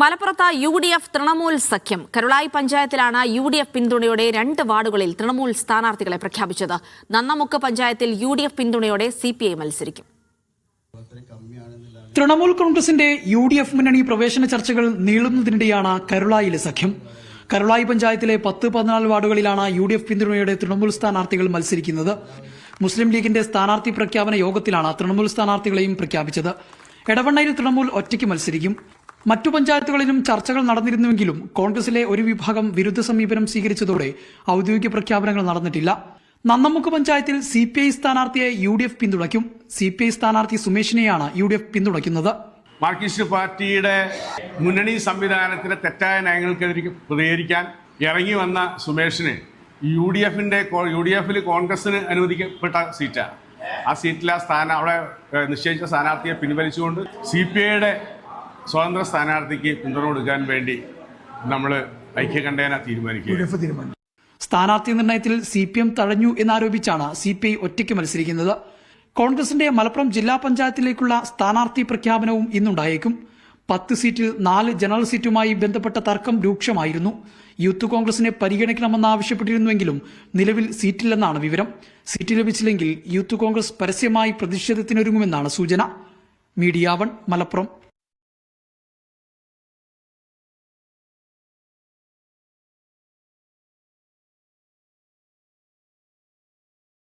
മലപ്പുറത്ത് U D F Trinamool സഖ്യം. കരുളായി പഞ്ചായത്തിലാണ് യു ഡി എഫ് പിന്തുണയോടെ രണ്ട് വാർഡുകളിൽ തൃണമൂൽ സ്ഥാനാർത്ഥികളെ പ്രഖ്യാപിച്ചത്. നന്നമുക്ക് പഞ്ചായത്തിൽ യു ഡി എഫ് പിന്തുണയോടെ സി പി ഐ മത്സരിക്കും. തൃണമൂൽ കോൺഗ്രസിന്റെ യു ഡി എഫ് മുന്നണി പ്രവേശന ചർച്ചകൾ നീളുന്നതിനിടെയാണ് കരുളായിലെ സഖ്യം. കരുളായി പഞ്ചായത്തിലെ പത്ത് പതിനാല് വാർഡുകളിലാണ് യു ഡി എഫ് പിന്തുണയോടെ തൃണമൂൽ സ്ഥാനാർത്ഥികൾ മത്സരിക്കുന്നത്. മുസ്ലിം ലീഗിന്റെ സ്ഥാനാർത്ഥി പ്രഖ്യാപന യോഗത്തിലാണ് തൃണമൂൽ സ്ഥാനാർത്ഥികളെയും പ്രഖ്യാപിച്ചത്. എടവണ്ണയിൽ തൃണമൂൽ ഒറ്റയ്ക്ക് മത്സരിക്കും. മറ്റു പഞ്ചായത്തുകളിലും ചർച്ചകൾ നടന്നിരുന്നുവെങ്കിലും കോൺഗ്രസിലെ ഒരു വിഭാഗം വിരുദ്ധ സമീപനം സ്വീകരിച്ചതോടെ ഔദ്യോഗിക പ്രഖ്യാപനങ്ങൾ നടന്നിട്ടില്ല. നന്നമുക്ക് പഞ്ചായത്തിൽ സി പി ഐ സ്ഥാനാർത്ഥിയെ യു ഡി എഫ് പിന്തുണയ്ക്കും. സി പി ഐ സ്ഥാനാർത്ഥി സുമേഷിനെയാണ് യു ഡി എഫ് പിന്തുണയ്ക്കുന്നത്. മാർക്സിസ്റ്റ് പാർട്ടിയുടെ മുന്നണി സംവിധാനത്തിലെ തെറ്റായ നയങ്ങൾക്കെതിരെ പ്രതികരിക്കാൻ ഇറങ്ങി വന്ന സുമേഷിന് യു ഡി എഫിന്റെ യു ഡി എഫിൽ കോൺഗ്രസിന് അനുവദിക്കപ്പെട്ട സീറ്റാണ്. ആ സീറ്റിലെ സ്ഥാനം അവിടെ നിശ്ചയിച്ച സ്ഥാനാർത്ഥിയെ പിൻവലിച്ചുകൊണ്ട് സി പി ഐയുടെ സ്വതന്ത്ര സ്ഥാനാർത്ഥിക്ക് പിന്തുണ കൊടുക്കാൻ വേണ്ടി നമ്മൾ ഐക്യകണ്ഠേന തീരുമാനിക്കുക സ്ഥാനാർത്ഥി നിർണയത്തിൽ സി പി എം തഴഞ്ഞു എന്നാരോപിച്ചാണ് സി പി ഐ ഒറ്റയ്ക്ക് മത്സരിക്കുന്നത്. കോൺഗ്രസിന്റെ മലപ്പുറം ജില്ലാ പഞ്ചായത്തിലേക്കുള്ള സ്ഥാനാർത്ഥി പ്രഖ്യാപനവും ഇന്നുണ്ടായേക്കും. പത്ത് സീറ്റിൽ നാല് ജനറൽ സീറ്റുമായി ബന്ധപ്പെട്ട തർക്കം രൂക്ഷമായിരുന്നു. യൂത്ത് കോൺഗ്രസിനെ പരിഗണിക്കണമെന്ന് ആവശ്യപ്പെട്ടിരുന്നുവെങ്കിലും നിലവിൽ സീറ്റില്ലെന്നാണ് വിവരം. സീറ്റ് ലഭിച്ചില്ലെങ്കിൽ യൂത്ത് കോൺഗ്രസ് പരസ്യമായി പ്രതിഷേധത്തിനൊരുങ്ങുമെന്നാണ് സൂചന. Media one Malappuram.